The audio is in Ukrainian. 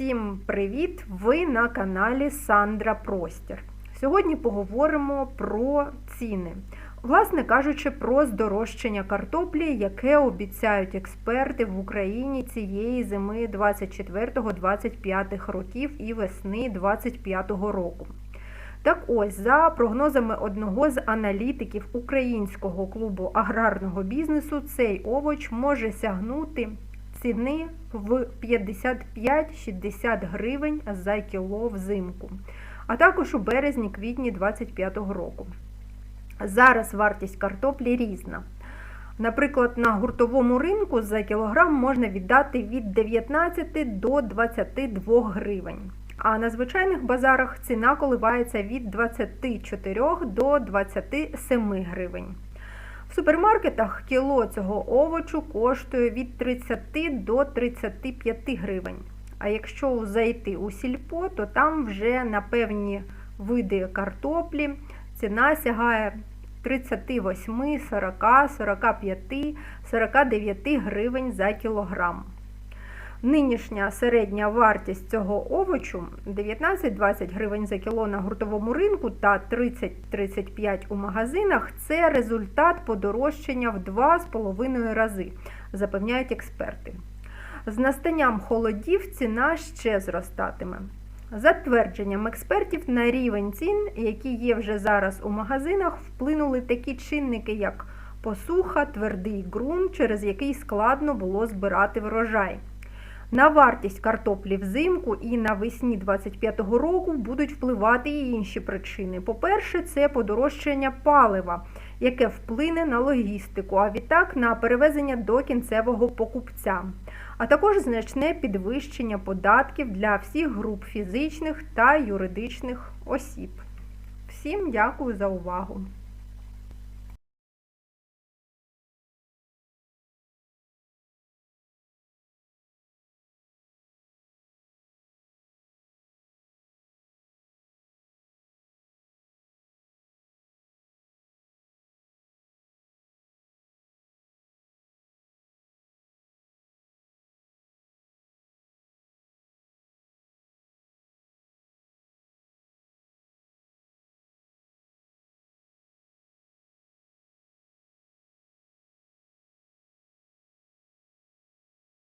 Всім привіт! Ви на каналі Сандра Простір. Сьогодні поговоримо про ціни. Власне кажучи, про здорожчання картоплі, яке обіцяють експерти в Україні цієї зими 24-25 років і весни 25 року. Так ось, за прогнозами одного з аналітиків Українського клубу аграрного бізнесу, цей овоч може сягнути ціни в 55-60 гривень за кіло взимку, а також у березні-квітні 2025 року. Зараз вартість картоплі різна. Наприклад, на гуртовому ринку за кілограм можна віддати від 19 до 22 гривень. А на звичайних базарах ціна коливається від 24 до 27 гривень. В супермаркетах кіло цього овочу коштує від 30 до 35 гривень. А якщо зайти у сільпо, то там вже на певні види картоплі ціна сягає 38, 40, 45, 49 гривень за кілограм. Нинішня середня вартість цього овочу 19-20 гривень за кіло на гуртовому ринку та 30-35 у магазинах це результат подорожчання в 2,5 рази, запевняють експерти. З настанням холодів ціна ще зростатиме. За твердженням експертів, на рівень цін, які є вже зараз у магазинах, вплинули такі чинники, як посуха, твердий ґрунт, через який складно було збирати врожай. На вартість картоплі взимку і навесні 25-го року будуть впливати і інші причини. По-перше, це подорожчання палива, яке вплине на логістику, а відтак на перевезення до кінцевого покупця, а також значне підвищення податків для всіх груп фізичних та юридичних осіб. Всім дякую за увагу!